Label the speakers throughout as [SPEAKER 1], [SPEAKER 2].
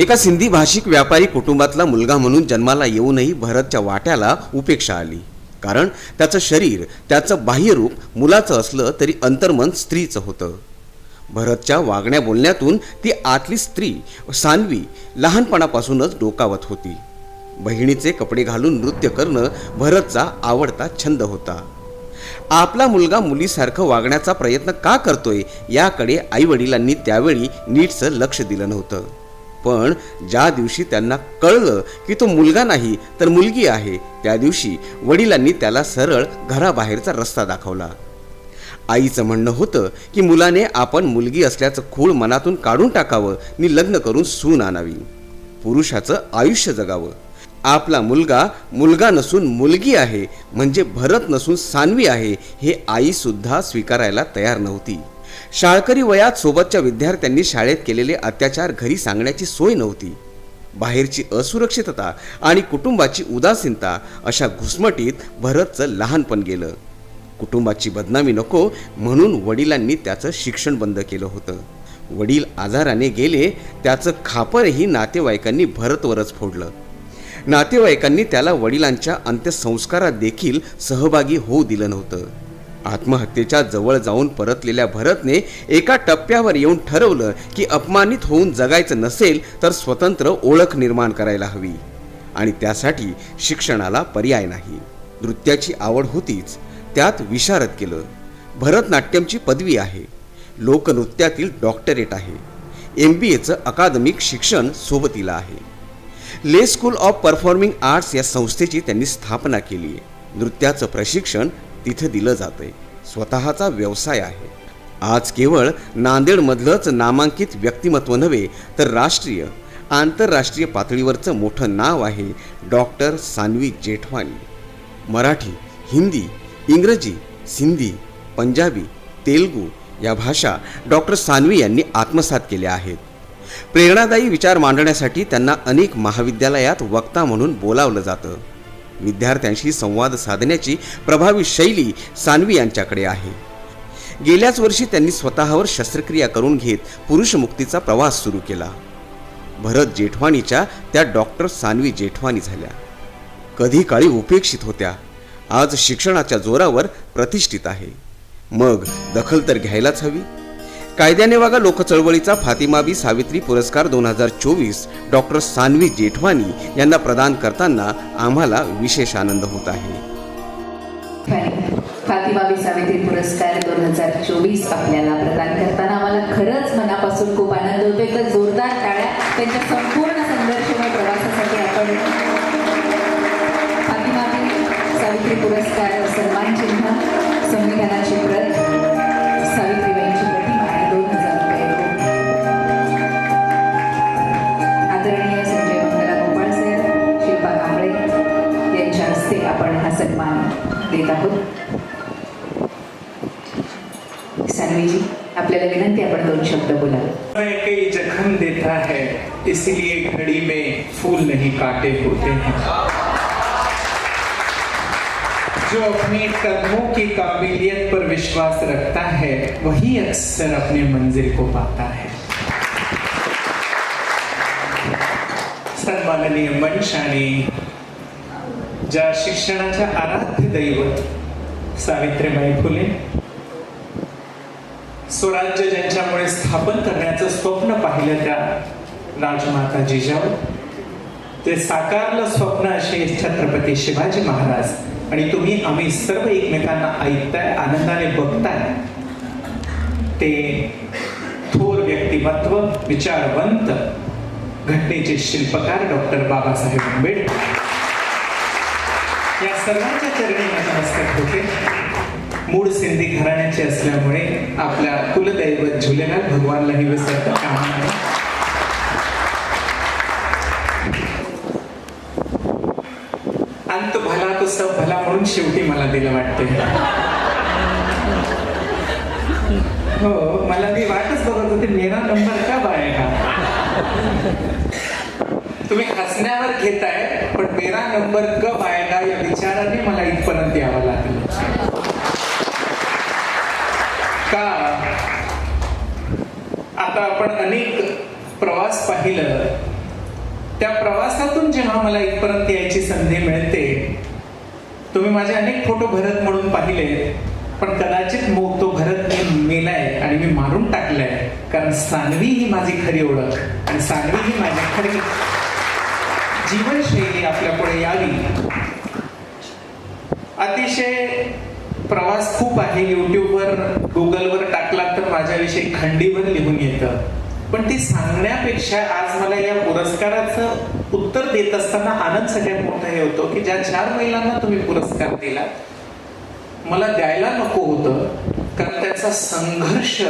[SPEAKER 1] एका सिंधी भाषिक व्यापारी कुटुंबातला मुलगा म्हणून जन्माला येऊनही भरतच्या वाट्याला उपेक्षा आली. कारण त्याचं शरीर त्याचं बाह्यरूप मुलाचं असलं तरी अंतर्मन स्त्रीचं होतं. भरतच्या वागण्या बोलण्यातून ती आतली स्त्री सानवी लहानपणापासूनच डोकावत होती. बहिणीचे कपडे घालून नृत्य करणं भरतचा आवडता छंद होता. आपला मुलगा मुलीसारखं वागण्याचा प्रयत्न का करतोय याकडे आईवडिलांनी त्यावेळी नीटचं लक्ष दिलं नव्हतं. पण ज्या दिवशी त्यांना कळलं की तो मुलगा नाही तर मुलगी आहे. त्या दिवशी वडिलांनी त्याला सरळ घराबाहेरचा रस्ता दाखवला. आईचं म्हणणं होतं की मुलाने आपण मुलगी असल्याचं खूळ मनातून काढून टाकावं. नि लग्न करून सून आणावी. पुरुषाचं आयुष्य जगावं. आपला मुलगा मुलगा नसून मुलगी आहे म्हणजे भरत नसून सानवी आहे हे आईसुद्धा स्वीकारायला तयार नव्हती. शाळकरी वयात सोबतच्या विद्यार्थ्यांनी शाळेत केलेले अत्याचार घरी सांगण्याची सोय नव्हती. बाहेरची असुरक्षितता आणि कुटुंबाची उदासीनता अशा घुसमटीत भरतचं लहानपण गेलं. कुटुंबाची बदनामी नको म्हणून वडिलांनी त्याचं शिक्षण बंद केलं होतं. वडील आजाराने गेले त्याचं खापरही नातेवाईकांनी भरतवरच फोडलं. नातेवाईकांनी त्याला वडिलांच्या अंत्यसंस्कारात देखील सहभागी होऊ दिलं नव्हतं. आत्महत्येच्या जवळ जाऊन परतलेल्या भरतने एका टप्प्यावर येऊन ठरवलं की अपमानित होऊन जगायचं नसेल तर स्वतंत्र ओळख निर्माण करायला हवी. आणि त्यासाठी शिक्षणाला पर्याय नाही. नृत्याची आवड होतीच. त्यात विशारद केलं. भरतनाट्यमची पदवी आहे. लोकनृत्यातील डॉक्टरेट आहे. एम बी एचं अकादमिक शिक्षण सोबतीला आहे. ले स्कूल ऑफ परफॉर्मिंग आर्ट्स या संस्थेची त्यांनी स्थापना केली. आहे नृत्याचं प्रशिक्षण तिथे दिलं जातंय. स्वतःचा व्यवसाय आहे. आज केवळ नांदेडमधलंच नामांकित व्यक्तिमत्व नव्हे तर राष्ट्रीय आंतरराष्ट्रीय पातळीवरचं मोठं नाव आहे डॉक्टर सान्वी जेठवानी. मराठी हिंदी इंग्रजी सिंधी पंजाबी तेलगू या भाषा डॉक्टर सान्वी यांनी आत्मसात केल्या आहेत. प्रेरणादायी विचार मांडण्यासाठी त्यांना अनेक महाविद्यालयात वक्ता म्हणून बोलावलं जातं. विद्यार्थ्यांशी संवाद साधण्याची प्रभावी शैली सानवी यांच्याकडे आहे. गेल्याच वर्षी त्यांनी स्वतःवर शस्त्रक्रिया करून घेत पुरुषमुक्तीचा प्रवास सुरू केला. भरत जेठवाणीच्या त्या डॉक्टर सानवी जेठवानी झाल्या. कधी काळी उपेक्षित होत्या. आज शिक्षणाच्या जोरावर प्रतिष्ठित आहे. मग दखल तर घ्यायलाच हवी. कायद्याने वागा लोकचळवळीचा फातिमाबी सावित्री पुरस्कार दोन हजार चोवीस. डॉक्टर सान्वी जेठवानी यांना प्रदान करताना आम्हाला विशेष आनंद होत आहे.
[SPEAKER 2] फातिमाबी सावित्री पुरस्कार दोन हजार चोवीस आपल्याला प्रदान करताना आम्हाला खरंच मनापासून खूप आनंद होतो एकदा जोरदार टाळ्या. त्यांच्या संपूर्ण संघर्षमय प्रवासासाठी आपण फातिमाबी सावित्री पुरस्कार सन्मान चिन्ह संविधानाची प्रत आपण हा सन्मान देत आहोत. सानवीजी, आपल्याला विनंती आपण दोन शब्द
[SPEAKER 3] समय कई जख्म देता है, इसलिए घड़ी में फूल नहीं काटे होते हैं। जो अपने कर्मों की काबिलियत पर विश्वास रखता है, वही अक्सर अपने मंजिल को पाता है। सन्माननीय आणि ज्या शिक्षणाच्या आराध्य दैवत सावित्रीबाई फुले स्वराज्य ज्यांच्यामुळे स्थापन करण्याचं स्वप्न पाहिलं त्या राजमाता जिजाऊ ते साकारलं स्वप्न असे छत्रपती शिवाजी महाराज. आणि तुम्ही आम्ही सर्व एकमेकांना ऐकताय आनंदाने बघताय. ते थोर व्यक्तिमत्व विचारवंत घटनेचे शिल्पकार डॉक्टर बाबासाहेब आंबेडकर. या सर्वांच्या चरणी नमस्कार होते. मूळ सिंधी घराण्याचे असल्यामुळे आपल्या कुलदैवत झुलेलाल भगवानलाही विसरता कामा अंत भला तो सब भला म्हणून शेवटी मला दिलं वाटते हो मला मी वाटच बघत होती मेरा नंबर का बाहेर तुम्ही हसण्यावर घेताय पण मेरा नंबर कब आएगा या विचाराने मला इथपर्यंत यावं लागलं. का? आता आपण अनेक प्रवास पाहिलं. त्या प्रवासातून जेव्हा मला इथपर्यंत यायची संधी मिळते तुम्ही माझे अनेक फोटो भरत म्हणून पाहिले पण कदाचित मग तो भरत मी मेलाय आणि मी मारून टाकलाय कारण सानवी ही माझी खरी ओळख. आणि सानवी ही माझी खरी जीवनशैली आपल्या पुढे यावी. अतिशय प्रवास खूप आहे युट्यूबवर गुगलवर टाकला तर माझ्याविषयी खंडीवर लिहून येतं. पण ती सांगण्यापेक्षा आज मला या पुरस्काराचं उत्तर देत असताना आनंद सगळ्यात मोठा हे होतो की ज्या चार महिलांना तुम्ही पुरस्कार दिला मला द्यायला नको होतं कारण त्याचा संघर्ष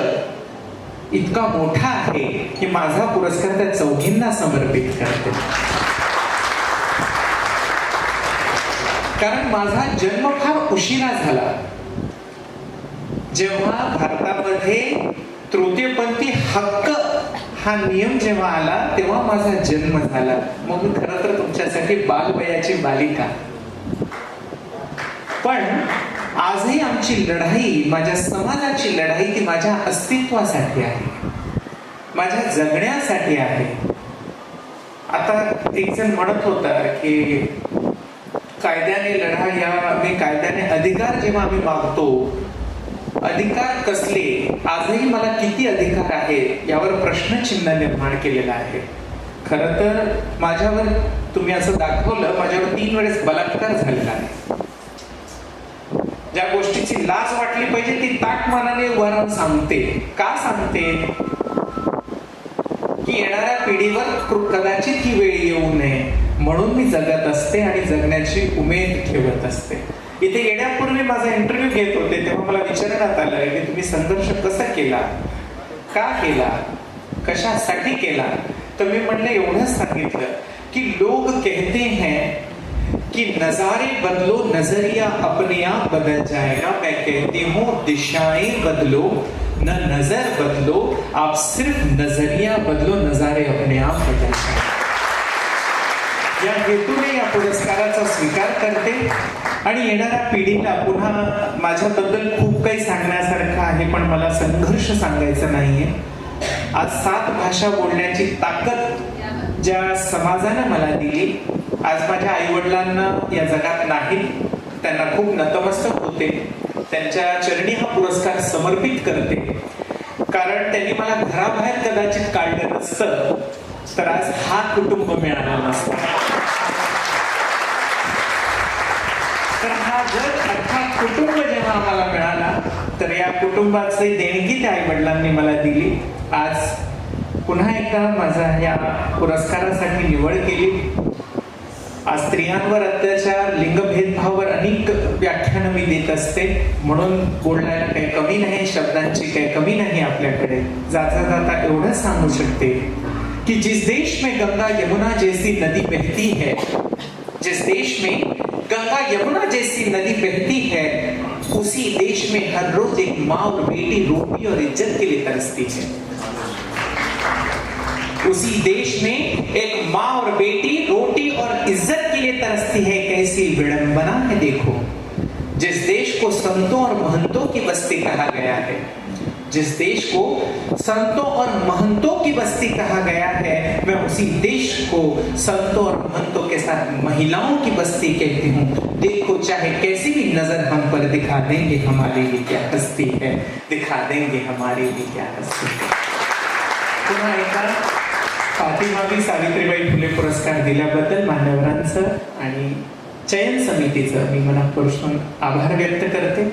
[SPEAKER 3] इतका मोठा आहे की माझा पुरस्कार त्या चौघींना समर्पित करते. कारण माझा जन्म फार उशिरा झाला. जेव्हा भारतामध्ये तृतीयपंथी हक्क हा नियम जेव्हा आला तेव्हा माझा जन्म झाला. मग खर तर तुमच्यासाठी बालवयाची बालिका. पण आजही आमची लढाई माझ्या समाजाची लढाई ती माझ्या अस्तित्वासाठी आहे. माझ्या जगण्यासाठी आहे. आता एक जण म्हणत होता की कायद्याने लढा या मी कायद्याने अधिकार जेव्हा आम्ही मागतो अधिकार कसले आजही मला किती अधिकार आहेत यावर प्रश्नचिन्ह निर्माण केलेला आहे. खर तर माझ्यावर तुम्ही असं दाखवलं माझ्यावर तीन वेळेस बलात्कार झालेला आहे. ज्या गोष्टीची लाज वाटली पाहिजे ती ताक मनाने वरण सांगते. का सांगते? की येणाऱ्या पिढीवर कदाचित ही वेळ येऊ नये. म्हणून मी जगत असते आणि जगण्याची उमेद ठेवत असते. इथे येण्यापूर्वी माझा इंटरव्ह्यू घेत होते तेव्हा मला विचारण्यात आलं की तुम्ही संघर्ष कसा केला? का केला? कशासाठी केला? तर मी म्हणलं एवढंच सांगितलं की लोग कहते हैं कि नजारे बदलो नजरिया अपने आप बदल जाएगा. मैं कहती हूँ दिशाएं बदलो न नजर बदलो आप सिर्फ नजरिया बदलो नजारे अपने या हेतूने या पुरस्काराचा स्वीकार करते. आणि येणाऱ्या पिढीला पुन्हा माझ्याबद्दल खूप काही सांगण्यासारखं आहे पण मला संघर्ष सांगायचा नाहीये. आज सात भाषा बोलण्याची ताकद ज्या समाजानं मला दिली आज माझ्या आई वडिलांना या जगात नाही त्यांना खूप नतमस्तक होते. त्यांच्या चरणी हा पुरस्कार समर्पित करते. कारण त्यांनी मला घराबाहेर कदाचित काढलं नसतं तर आज हा कुटुंब मिळाला नसता तर हा जर अख्खा कुटुंब जेव्हा आम्हाला मिळाला तर या कुटुंबाची देणगी त्या आई वडिलांनी मला दिली. आज पुन्हा एकदा माझा या पुरस्कारासाठी निवड केली. आज स्त्रियांवर अत्याचार लिंग भेदभावावर अनेक व्याख्यानं मी देत असते. म्हणून बोलण्याला काही कमी नाही शब्दांची काही कमी नाही आपल्याकडे. जाता जाता एवढं सांगू शकते की जिस देश में गंगा यमुना जैसी नदी बहती है जिस देश में गंगा यमुना जैसी नदी बहती है, उसी देश में हर रोज एक माँ और बेटी रोटी और इज़्ज़त के लिए तरसती है। उसी देश में एक माँ और बेटी रोटी और इज़्ज़त के लिए तरसती है, कैसी विडंबना है देखो। जिस देश को संतों और महंतों की बस्ती कहा गया है जिस देश को संतों और महंतों की बस्ती कहा गया है मैं उसी देश को संतों और महंतों के साथ महिलाओं की बस्ती कहती हूँ। देखो चाहे कैसी भी नजर हम पर दिखा देंगे हमारे लिए क्या हस्ती है दिखा देंगे हमारे लिए क्या हस्ती है। पुन्हा एकदा पाठीमागे सावित्रीबाई फुले पुरस्कार दिल्याबद्दल मान्यवरांचं आणि चयन समितीचं मी मनापासून आभार व्यक्त करते.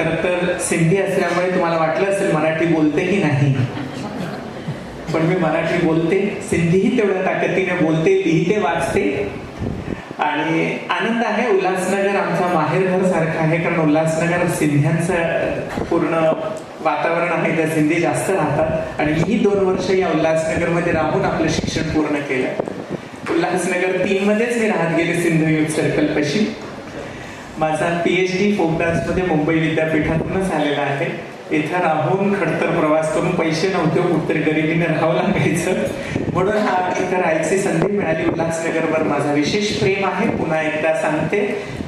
[SPEAKER 3] खरं तर सिंधी असल्यामुळे तुम्हाला वाटलं असेल मराठी बोलते की नाही. पण मी मराठी बोलते सिंधीही तेवढ्या ताकदीने बोलते लिहिते वाचते. आणि आनंद आहे उल्हासनगर आमचा माहेरघर सारखा आहे कारण उल्हासनगर सिंध्यांचं पूर्ण वातावरण आहे त्या सिंधी जास्त राहतात. आणि मी दोन वर्ष या उल्हासनगरमध्ये राहून आपलं शिक्षण पूर्ण केलं. उल्हासनगर तीन मध्येच मी राहत गेले सिंधू युथ सर्कल पशी. माझा पी एच डी फोक डान्समध्ये मुंबई विद्यापीठातूनच आलेला आहे. इथं राहून खडतर प्रवास करून पैसे नव्हते उत्तर गरिबीने राहावं लागायचं. म्हणून हा इथं राहायची संधी मिळाली उल्हासनगरवर. माझा विशेष प्रेम आहे. पुन्हा एकदा सांगते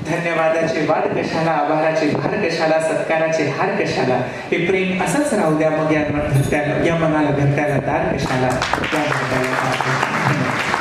[SPEAKER 3] धन्यवादाचे वाद कशाला आभाराचे भार कशाला सत्काराचे हार कशाला? हे प्रेम असंच राहू द्या मग या धरत्याला या मनाला धरत्याला दार कशाला? या